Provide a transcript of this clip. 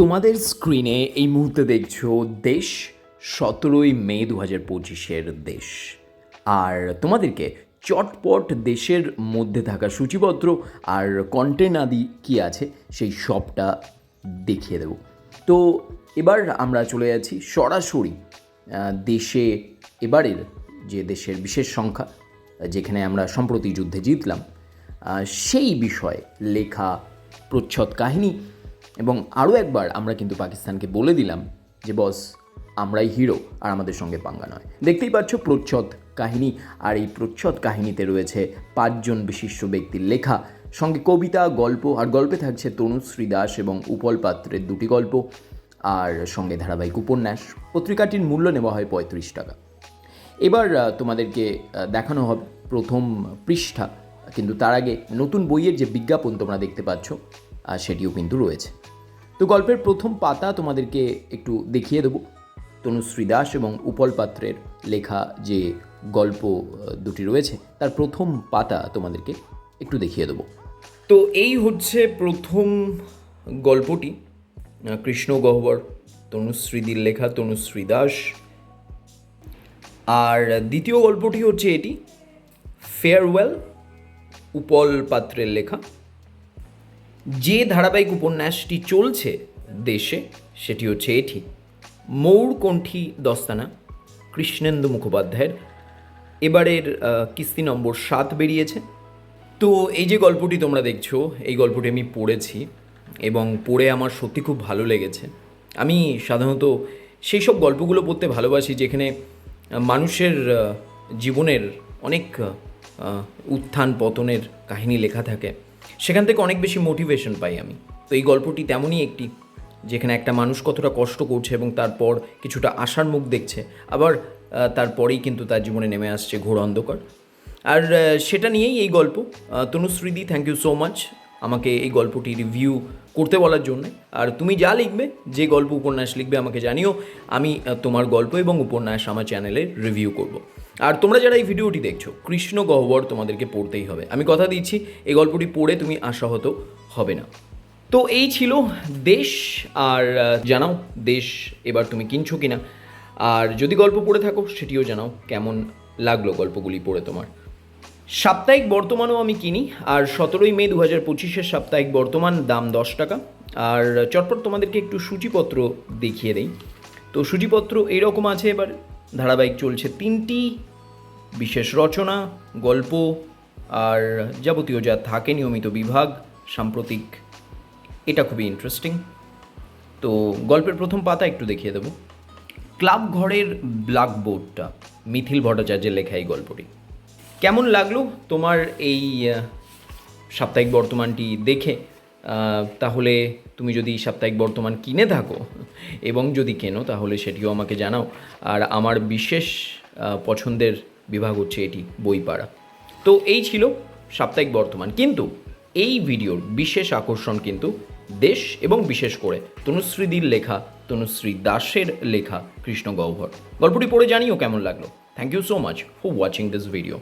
তোমাদের স্ক্রিনে এই মুহূর্তে দেখছ দেশ সতেরোই মে দু হাজার পঁচিশের দেশ। আর তোমাদেরকে চটপট দেশের মধ্যে থাকা সূচিপত্র আর কন্টেন্ট আদি কী আছে সেই সবটা দেখিয়ে দেব। তো এবার আমরা চলে যাচ্ছি সরাসরি দেশে এবারের যে দেশের বিশেষ সংখ্যা, যেখানে আমরা সম্প্রতি যুদ্ধে জিতলাম সেই বিষয়ে লেখা প্রচ্ছদ কাহিনী এবং আরও একবার আমরা কিন্তু পাকিস্তানকে বলে দিলাম যে, বস, আমরাই হিরো আর আমাদের সঙ্গে পাঙ্গা নয়। দেখতেই পাচ্ছ প্রচ্ছদ কাহিনী আর এই প্রচ্ছদ কাহিনীতে রয়েছে পাঁচজন বিশিষ্ট ব্যক্তির লেখা, সঙ্গে কবিতা, গল্প, আর গল্পে থাকছে তনুশ্রী দাস এবং উপল পাত্রের দুটি গল্প, আর সঙ্গে ধারাবাহিক উপন্যাস। পত্রিকাটির মূল্য নেওয়া হয় পঁয়ত্রিশ টাকা। এবার তোমাদেরকে দেখানো হবে প্রথম পৃষ্ঠা। কিন্তু তার আগে নতুন বইয়ের যে বিজ্ঞাপন তোমরা দেখতে পাচ্ছ সেটিও কিন্তু রয়েছে। তো গল্পের প্রথম পাতা তোমাদেরকে একটু দেখিয়ে দেবো। তনুশ্রী দাস এবং উপল পাত্রের লেখা যে গল্প দুটি রয়েছে, তার প্রথম পাতা তোমাদেরকে একটু দেখিয়ে দেবো। তো এই হচ্ছে প্রথম গল্পটি কৃষ্ণ গহ্বর, তনুশ্রীদির লেখা তনুশ্রী দাস। আর দ্বিতীয় গল্পটি হচ্ছে এটি, ফেয়ারওয়েল, উপল পাত্রের লেখা। যে ধারাবাহিক উপন্যাসটি চলছে দেশে, সেটি হচ্ছে এটি। মৌরকণ্ঠী দস্তানা, কৃষ্ণেন্দু মুখোপাধ্যায়ের। এবারের কিস্তি নম্বর সাত বেরিয়েছে। তো এই যে গল্পটি তোমরা দেখছ, এই গল্পটি আমি পড়েছি এবং পড়ে আমার সত্যি খুব ভালো লেগেছে। আমি সাধারণত সেই সব গল্পগুলো পড়তে ভালোবাসি যেখানে মানুষের জীবনের অনেক উত্থান পতনের কাহিনী লেখা থাকে। সেখান থেকে অনেক বেশি মোটিভেশন পাই আমি। তো এই গল্পটি তেমনই একটি, যেখানে একটা মানুষ কতটা কষ্ট করছে এবং তারপর কিছুটা আশার মুখ দেখছে, আবার তারপরেই কিন্তু তার জীবনে নেমে আসছে ঘোর অন্ধকার। আর সেটা নিয়েই এই গল্প। তনুশ্রীদি থ্যাংক ইউ সো মাচ আমাকে এই গল্পটি রিভিউ করতে বলার জন্য। আর তুমি যা লিখবে, যে গল্প উপন্যাস লিখবে আমাকে জানিও। আমি তোমার গল্প এবং উপন্যাস আমার চ্যানেলে রিভিউ করব। আর তোমরা যারা এই ভিডিওটি দেখছ, কৃষ্ণ গহ্বর তোমাদেরকে পড়তেই হবে। আমি কথা দিচ্ছি, এই গল্পটি পড়ে তুমি আশাহত হবে না। তো এই ছিল দেশ, আর জানাও দেশ এবার তুমি কিনছো কিনা। আর যদি গল্প পড়ে থাকো, সেটিও জানাও কেমন লাগল গল্পগুলি পড়ে তোমার। সাপ্তাহিক বর্তমানও আমি কিনি, আর সতেরোই মে দু হাজার পঁচিশের সাপ্তাহিক বর্তমান দাম দশ টাকা। আর চটপট তোমাদেরকে একটু সূচিপত্র দেখিয়ে দেই। তো সূচিপত্র এইরকম আছে এবার, ধারাবাহিক চলছে তিনটি, বিশেষ রচনা, গল্প, আর যাবতীয় যা থাকে নিয়মিত বিভাগ, সাম্প্রতিক, এটা খুবই ইন্টারেস্টিং তো গল্পের প্রথম পাতা একটু দেখিয়ে দেবো। ক্লাব ঘরের ব্ল্যাকবোর্ডটা মিথিল ভট্টাচার্যের লেখা এই গল্পটি। কেমন লাগল তোমার এই সাপ্তাহিক বর্তমানটি দেখে? তাহলে তুমি যদি সাপ্তাহিক বর্তমান কিনে থাকো এবং যদি কেনো, তাহলে সেটিও আমাকে জানাও। আর আমার বিশেষ পছন্দের বিভাগ হচ্ছে এটি বইপাড়া। তো এই ছিল সাপ্তাহিক বর্তমান। কিন্তু এই ভিডিওর বিশেষ আকর্ষণ কিন্তু দেশ এবং বিশেষ করে তনুশ্রীদির লেখা, তনুশ্রী দাসের লেখা কৃষ্ণ গহ্বর। গল্পটি পড়ে জানিও কেমন লাগল। Thank you so much for watching this video